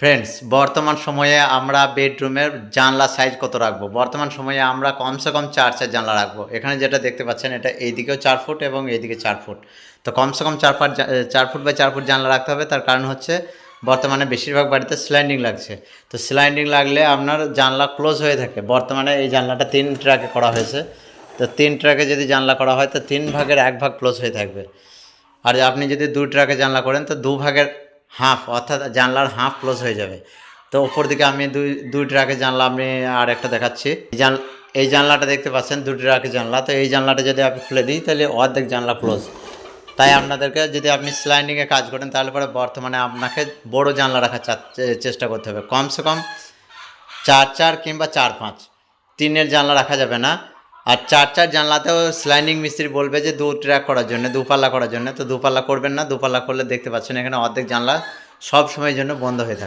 Friends বর্তমান সময়ে আমরা বেডরুমের জানলা সাইজ কত রাখব? বর্তমান সময়ে আমরা কমসে কম চার চার জানলা রাখব। এখানে যেটা দেখতে পাচ্ছেন, এটা এইদিকেও চার ফুট এবং এইদিকে চার ফুট তো কমসে কম চার ফুট চার ফুট বাই চার ফুট জানলা রাখতে হবে। তার কারণ হচ্ছে, বর্তমানে বেশিরভাগ বাড়িতে স্ল্যান্ডিং লাগছে। তো স্ল্যান্ডিং লাগলে আপনার জানলা ক্লোজ হয়ে থাকে। বর্তমানে এই জানলাটা তিন ট্র্যাকে করা হয়েছে। তো তিন ট্র্যাকে যদি জানলা করা হয়, তো তিন ভাগের এক ভাগ ক্লোজ হয়ে থাকবে। আর আপনি যদি দুই ট্রাকে জানলা করেন, তো দু ভাগের হাফ, অর্থাৎ জানলার হাফ ক্লোজ হয়ে যাবে। তো ওপর দিকে আমি দুই দুই ট্রাকে জানলা আমি আর একটা দেখাচ্ছি। এই জান, এই জানলাটা দেখতে পাচ্ছেন দুই ট্রাকে জানলা। তো এই জানলাটা যদি আপনি খুলে দিই, তাহলে অর্ধেক জানলা ক্লোজ। তাই আপনাদেরকে যদি আপনি স্লাইডিংয়ে কাজ করেন, তাহলে পরে বর্তমানে আপনাকে বড় জানলা রাখার চেষ্টা করতে হবে। কমসে কম চার চার কিংবা চার পাঁচ। তিনের জানলা রাখা যাবে না। আর চার চার জানলাতেও স্লাইডিং মিস্ত্রি বলবে যে দু ট্র্যাক করার জন্য দুপাল্লা করার জন্য। তো দুপাল্লা করবেন না দুপাল্লা করলে দেখতে পাচ্ছেন এখানে অর্ধেক জানলা সব সময়ের জন্য বন্ধ হয়ে থাকে।